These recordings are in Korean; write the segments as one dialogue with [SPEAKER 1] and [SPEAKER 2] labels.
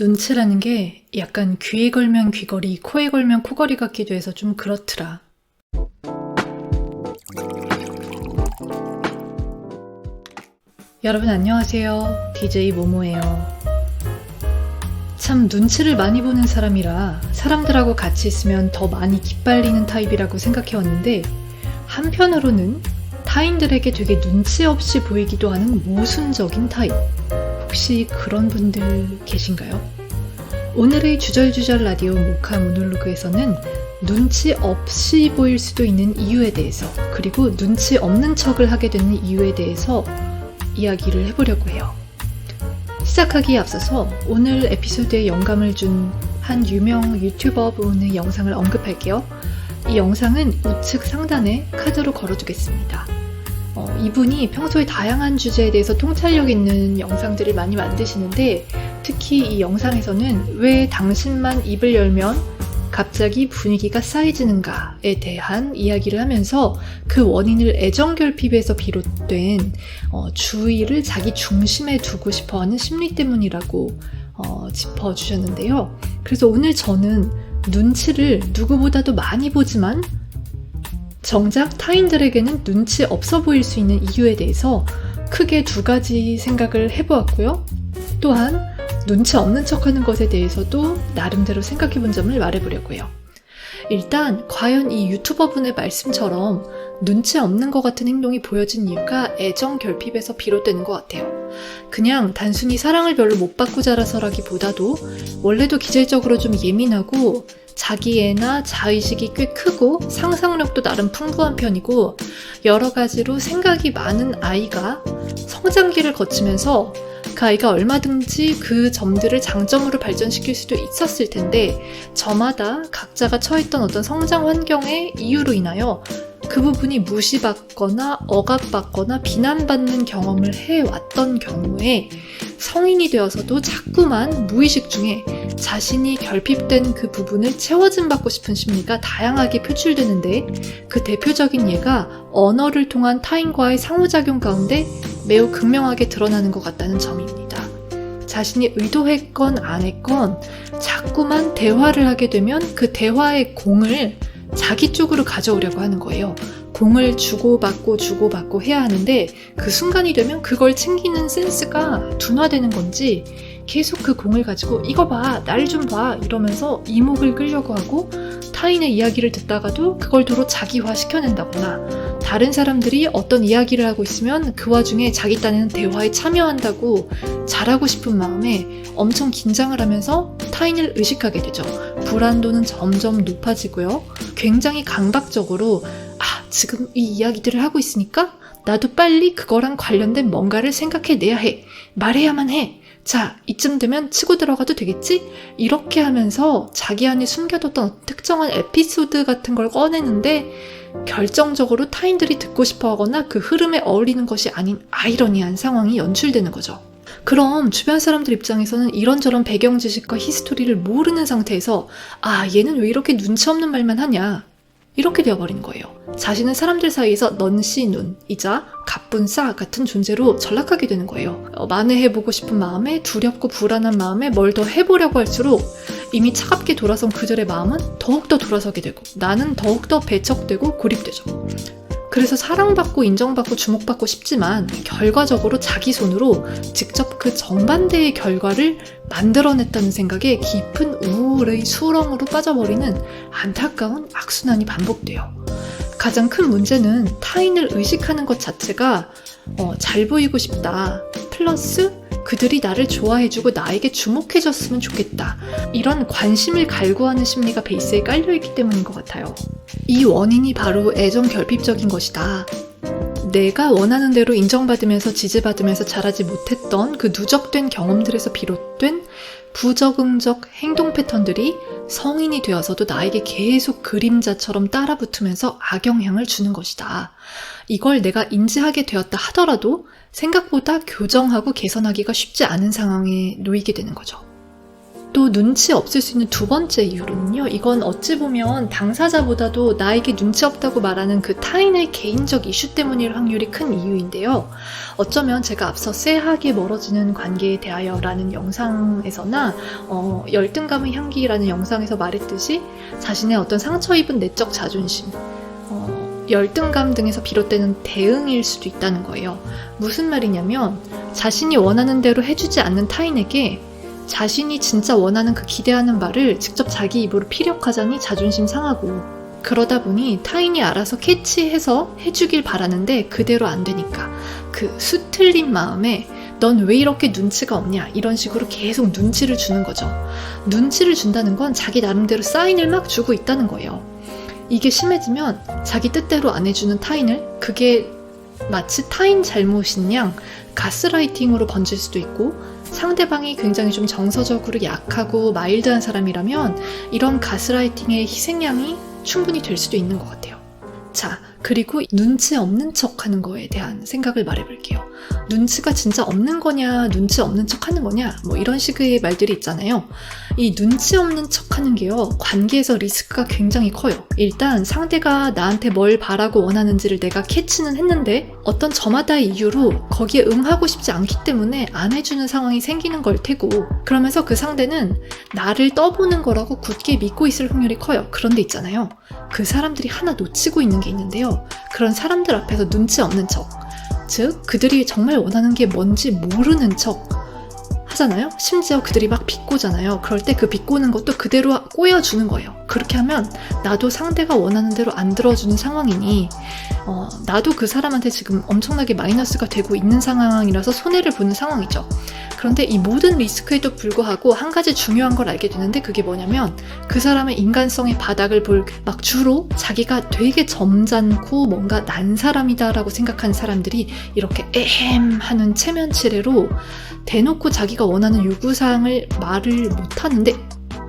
[SPEAKER 1] 눈치라는 게 약간 귀에 걸면 귀걸이, 코에 걸면 코걸이 같기도 해서 좀 그렇더라. 여러분 안녕하세요. DJ 모모예요. 참 눈치를 많이 보는 사람이라 사람들하고 같이 있으면 더 많이 기빨리는 타입이라고 생각해왔는데 한편으로는 타인들에게 되게 눈치 없이 보이기도 하는 모순적인 타입. 혹시 그런 분들 계신가요? 오늘의 주절주절 라디오 모카 모놀로그에서는 눈치 없이 보일 수도 있는 이유에 대해서 그리고 눈치 없는 척을 하게 되는 이유에 대해서 이야기를 해보려고 해요. 시작하기에 앞서서 오늘 에피소드에 영감을 준 한 유명 유튜버 분의 영상을 언급할게요. 이 영상은 우측 상단에 카드로 걸어두겠습니다. 어, 이분이 평소에 다양한 주제에 대해서 통찰력 있는 영상들을 많이 만드시는데 특히 이 영상에서는 왜 당신만 입을 열면 갑자기 분위기가 쌓여지는가에 대한 이야기를 하면서 그 원인을 애정결핍에서 비롯된 어, 주의를 자기 중심에 두고 싶어 하는 심리 때문이라고 어, 짚어주셨는데요. 그래서 오늘 저는 눈치를 누구보다도 많이 보지만 정작 타인들에게는 눈치 없어 보일 수 있는 이유에 대해서 크게 두 가지 생각을 해보았고요. 또한 눈치 없는 척 하는 것에 대해서도 나름대로 생각해 본 점을 말해보려고 해요. 일단, 과연 이 유튜버 분의 말씀처럼 눈치 없는 것 같은 행동이 보여진 이유가 애정 결핍에서 비롯되는 것 같아요. 그냥 단순히 사랑을 별로 못 받고 자라서라기보다도 원래도 기질적으로 좀 예민하고 자기애나 자의식이 꽤 크고 상상력도 나름 풍부한 편이고 여러 가지로 생각이 많은 아이가 성장기를 거치면서 그 아이가 얼마든지 그 점들을 장점으로 발전시킬 수도 있었을 텐데 저마다 각자가 처했던 어떤 성장 환경의 이유로 인하여 그 부분이 무시받거나 억압받거나 비난받는 경험을 해왔던 경우에 성인이 되어서도 자꾸만 무의식 중에 자신이 결핍된 그 부분을 채워진 받고 싶은 심리가 다양하게 표출되는데 그 대표적인 예가 언어를 통한 타인과의 상호작용 가운데 매우 극명하게 드러나는 것 같다는 점입니다. 자신이 의도했건 안 했건 자꾸만 대화를 하게 되면 그 대화의 공을 자기 쪽으로 가져오려고 하는 거예요. 공을 주고받고 주고받고 해야 하는데 그 순간이 되면 그걸 챙기는 센스가 둔화되는 건지 계속 그 공을 가지고 이거 봐, 날 좀 봐 이러면서 이목을 끌려고 하고 타인의 이야기를 듣다가도 그걸 도로 자기화 시켜낸다거나 다른 사람들이 어떤 이야기를 하고 있으면 그 와중에 자기 딴에는 대화에 참여한다고 잘하고 싶은 마음에 엄청 긴장을 하면서 타인을 의식하게 되죠. 불안도는 점점 높아지고요. 굉장히 강박적으로 아, 지금 이 이야기들을 하고 있으니까 나도 빨리 그거랑 관련된 뭔가를 생각해내야 해. 말해야만 해. 자, 이쯤 되면 치고 들어가도 되겠지? 이렇게 하면서 자기 안에 숨겨뒀던 특정한 에피소드 같은 걸 꺼내는데 결정적으로 타인들이 듣고 싶어 하거나 그 흐름에 어울리는 것이 아닌 아이러니한 상황이 연출되는 거죠. 그럼 주변 사람들 입장에서는 이런저런 배경 지식과 히스토리를 모르는 상태에서 아, 얘는 왜 이렇게 눈치 없는 말만 하냐? 이렇게 되어버린 거예요. 자신은 사람들 사이에서 넌시눈이자 갑분싸 같은 존재로 전락하게 되는 거예요. 어, 만회해보고 싶은 마음에 두렵고 불안한 마음에 뭘 더 해보려고 할수록 이미 차갑게 돌아선 그들의 마음은 더욱더 돌아서게 되고 나는 더욱더 배척되고 고립되죠. 그래서 사랑받고 인정받고 주목받고 싶지만 결과적으로 자기 손으로 직접 그 정반대의 결과를 만들어냈다는 생각에 깊은 우울의 수렁으로 빠져버리는 안타까운 악순환이 반복돼요. 가장 큰 문제는 타인을 의식하는 것 자체가 어, 잘 보이고 싶다. 플러스 그들이 나를 좋아해주고 나에게 주목해줬으면 좋겠다. 이런 관심을 갈구하는 심리가 베이스에 깔려있기 때문인 것 같아요. 이 원인이 바로 애정 결핍적인 것이다. 내가 원하는 대로 인정받으면서 지지받으면서 자라지 못했던 그 누적된 경험들에서 비롯된 부적응적 행동 패턴들이 성인이 되어서도 나에게 계속 그림자처럼 따라붙으면서 악영향을 주는 것이다. 이걸 내가 인지하게 되었다 하더라도 생각보다 교정하고 개선하기가 쉽지 않은 상황에 놓이게 되는 거죠. 또 눈치 없을 수 있는 두 번째 이유로는요. 이건 어찌 보면 당사자보다도 나에게 눈치 없다고 말하는 그 타인의 개인적 이슈 때문일 확률이 큰 이유인데요. 어쩌면 제가 앞서 쎄하게 멀어지는 관계에 대하여라는 영상에서나 어, 열등감의 향기라는 영상에서 말했듯이 자신의 어떤 상처 입은 내적 자존심, 어, 열등감 등에서 비롯되는 대응일 수도 있다는 거예요. 무슨 말이냐면 자신이 원하는 대로 해주지 않는 타인에게 자신이 진짜 원하는 그 기대하는 말을 직접 자기 입으로 피력하자니 자존심 상하고 그러다 보니 타인이 알아서 캐치해서 해주길 바라는데 그대로 안 되니까 그 수틀린 마음에 넌 왜 이렇게 눈치가 없냐 이런 식으로 계속 눈치를 주는 거죠. 눈치를 준다는 건 자기 나름대로 사인을 막 주고 있다는 거예요. 이게 심해지면 자기 뜻대로 안 해주는 타인을 그게 마치 타인 잘못인 양 가스라이팅으로 번질 수도 있고 상대방이 굉장히 좀 정서적으로 약하고 마일드한 사람이라면 이런 가스라이팅의 희생양이 충분히 될 수도 있는 것 같아요. 자, 그리고 눈치 없는 척 하는 거에 대한 생각을 말해볼게요. 눈치가 진짜 없는 거냐, 눈치 없는 척 하는 거냐, 뭐 이런 식의 말들이 있잖아요. 이 눈치 없는 척 하는 게요, 관계에서 리스크가 굉장히 커요. 일단 상대가 나한테 뭘 바라고 원하는지를 내가 캐치는 했는데 어떤 저마다의 이유로 거기에 응하고 싶지 않기 때문에 안 해주는 상황이 생기는 걸 테고 그러면서 그 상대는 나를 떠보는 거라고 굳게 믿고 있을 확률이 커요. 그런데 있잖아요. 그 사람들이 하나 놓치고 있는 게 있는데요. 그런 사람들 앞에서 눈치 없는 척. 즉, 그들이 정말 원하는 게 뭔지 모르는 척 하잖아요? 심지어 그들이 막 비꼬잖아요. 그럴 때 그 비꼬는 것도 그대로 꼬여주는 거예요. 그렇게 하면 나도 상대가 원하는 대로 안 들어주는 상황이니, 어, 나도 그 사람한테 지금 엄청나게 마이너스가 되고 있는 상황이라서 손해를 보는 상황이죠. 그런데 이 모든 리스크에도 불구하고 한 가지 중요한 걸 알게 되는데 그게 뭐냐면 그 사람의 인간성의 바닥을 볼 막 주로 자기가 되게 점잖고 뭔가 난 사람이다라고 생각하는 사람들이 이렇게 에헴 하는 체면 치레로 대놓고 자기가 원하는 요구사항을 말을 못 하는데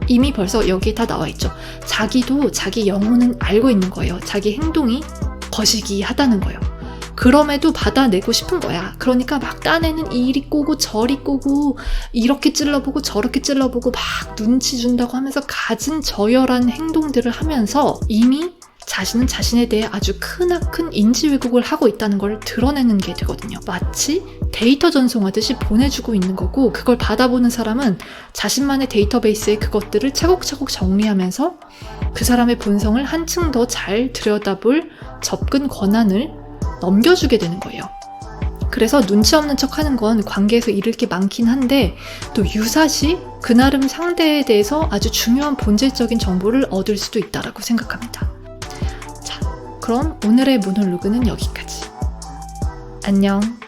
[SPEAKER 1] 이미 벌써 여기에 다 나와 있죠. 자기도 자기 영혼은 알고 있는 거예요. 자기 행동이 거시기하다는 거예요. 그럼에도 받아내고 싶은 거야. 그러니까 막 딴에는 이리 꼬고 저리 꼬고 이렇게 찔러보고 저렇게 찔러보고 막 눈치 준다고 하면서 갖은 저열한 행동들을 하면서 이미 자신은 자신에 대해 아주 크나큰 인지 왜곡을 하고 있다는 걸 드러내는 게 되거든요. 마치 데이터 전송하듯이 보내주고 있는 거고 그걸 받아보는 사람은 자신만의 데이터베이스에 그것들을 차곡차곡 정리하면서 그 사람의 본성을 한층 더 잘 들여다볼 접근 권한을 넘겨주게 되는 거예요. 그래서 눈치 없는 척 하는 건 관계에서 잃을 게 많긴 한데 또 유사시 그 나름 상대에 대해서 아주 중요한 본질적인 정보를 얻을 수도 있다라고 생각합니다. 자, 그럼 오늘의 모놀로그는 여기까지. 안녕.